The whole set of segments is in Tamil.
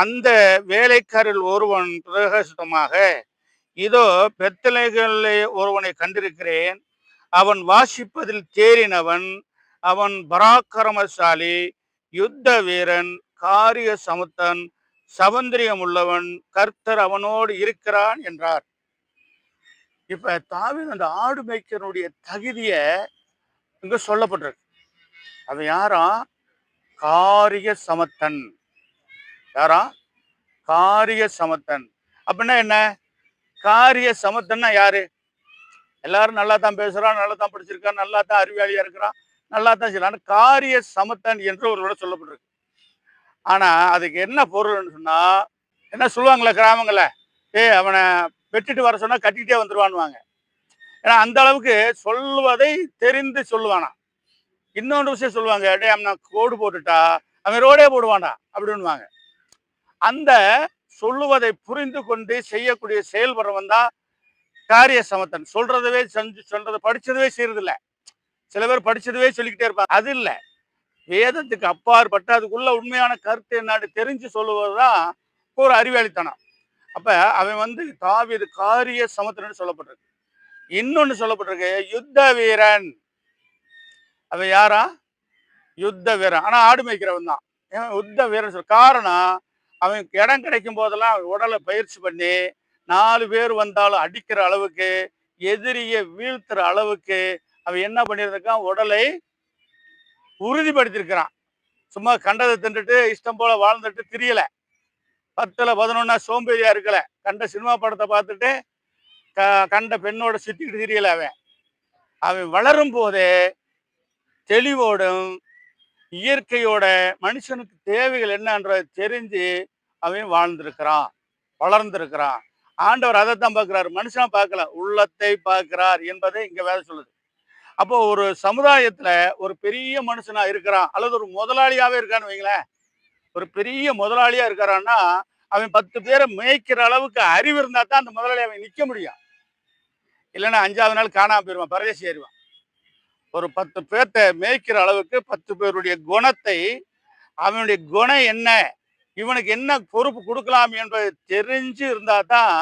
அந்த வேலைக்காரில் ஒருவன் பிரகாசித்தமாக இதோ பெத்தலைகளிலே ஒருவனை கண்டிருக்கிறேன். அவன் வாசிப்பதில் தேறினவன் அவன் பராக்கிரமசாலி யுத்த வீரன் காரிய சமத்தன் சவந்திரியம் உள்ளவன் கர்த்தர் அவனோடு இருக்கிறான் என்றார். இப்ப தாவின் அந்த ஆடு மேய்க்கனுடைய தகுதிய இங்க சொல்லப்பட்டிருக்கு. அவன் யாரா? காரிய சமத்தன். யாரா? காரிய சமத்தன் அப்படின்னா என்ன? காரிய சமத்தன்னா யாரு? எல்லாரும் நல்லா தான் பேசுறான் நல்லா தான் படிச்சிருக்கான் நல்லா தான் அறிவியாளியா இருக்கிறான் நல்லா தான் செய்யலாம் காரிய சமத்தன் என்று ஒரு விட சொல்லப்பட்டிருக்கு. ஆனா அதுக்கு என்ன பொருள்னு சொன்னா என்ன சொல்லுவாங்களே கிராமங்கள ஏய் அவனை வெட்டிட்டு வர சொன்னா கட்டிக்கிட்டே வந்துருவான்னுவாங்க. ஏன்னா அந்த அளவுக்கு சொல்வதை தெரிந்து சொல்லுவானா. இன்னொன்று விஷயம் சொல்லுவாங்க டே அவன் கோடு போட்டுட்டா அவன் ரோடே போடுவான்டா அப்படின்னுவாங்க. அந்த சொல்லுவதை புரிந்து கொண்டு செய்யக்கூடிய செயல்படுறவன் தான் காரிய சமத்தன் சொல்றதவே செஞ்சு சொல்றதை படிச்சதவே செய்யறதில்ல. சில பேர் படிச்சதவே சொல்லிக்கிட்டே இருப்பாங்க. அது இல்லை. வேதத்துக்கு அப்பாற்பட்டு அதுக்குள்ள உண்மையான கருத்து என்னன்னு தெரிஞ்சு சொல்லுவது தான் ஒரு அறிவாளித்தனம். அப்ப அவன் வந்து தாவீது காரிய சமத்தன்னு சொல்லப்பட்டிருக்கு. இன்னொன்னு சொல்லப்பட்டிருக்கு யுத்த வீரன். அவன் யாரா? யுத்த வீரன். ஆனா ஆடு மேய்க்கிறவன் தான். ஏன்? யுத்த வீரன் சொல்ல காரணம் அவன் இடம் கிடைக்கும் போதெல்லாம் அவன் உடலை பயிற்சி பண்ணி நாலு பேர் வந்தாலும் அடிக்கிற அளவுக்கு எதிரியை வீழ்த்துற அளவுக்கு அவன் என்ன பண்ணியிருக்கான் உடலை உறுதிப்படுத்தியிருக்கிறான். சும்மா கண்டதை தின்றுட்டு இஷ்டம் போல வாழ்ந்துட்டு தெரியல. பத்துல பதினொன்னா சோம்பேறியா இருக்கல. கண்ட சினிமா படத்தை பார்த்துட்டு க- கண்ட பெண்ணோட சுத்திக்கிட்டு தெரியல அவன். அவன் வளரும் போதே தெளிவோடும் இயற்கையோட மனுஷனுக்கு தேவைகள் என்னன்றதை தெரிஞ்சு அவன் வாழ்ந்திருக்கிறான் வளர்ந்திருக்கிறான். ஆண்டவர் அதைத்தான் பார்க்கிறார். மனுஷன் பார்க்கல உள்ளத்தை பார்க்கிறார் என்பதை இங்கே வேலை சொல்லுது. அப்போ ஒரு சமுதாயத்தில் ஒரு பெரிய மனுஷனாக இருக்கிறான் அல்லது ஒரு முதலாளியாகவே இருக்கான்னு வைங்களேன். ஒரு பெரிய முதலாளியாக இருக்கிறான்னா அவன் பத்து பேரை மேய்க்கிற அளவுக்கு அறிவு இருந்தால் தான் அந்த முதலாளி அவன் நிற்க முடியும். இல்லைன்னா அஞ்சாவது நாள் காணாம போயிடுவான் பரதேசி ஏறிவான் ஒரு பத்து பேர்த்த மேய்க்கிற அளவுக்கு பத்து பேருடைய குணத்தை அவனுடைய குணம் என்ன? இவனுக்கு என்ன பொறுப்பு கொடுக்கலாம் என்பதை தெரிஞ்சு இருந்தா தான்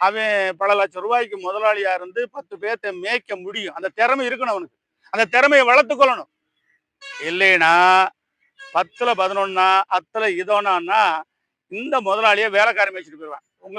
அவன் பல லட்சம் ரூபாய்க்கு முதலாளியா இருந்து பத்து பேர்த்த மேய்க்க முடியும். அந்த திறமை இருக்கணும் அவனுக்கு. அந்த திறமையை வளர்த்துக்கொள்ளணும் இல்லைன்னா பத்துல பதினொன்னா அத்துல இதோனான்னா இந்த முதலாளியை வேலைக்காரன் மேய்ச்சிட்டு போயிடுவான். உங்களுக்கு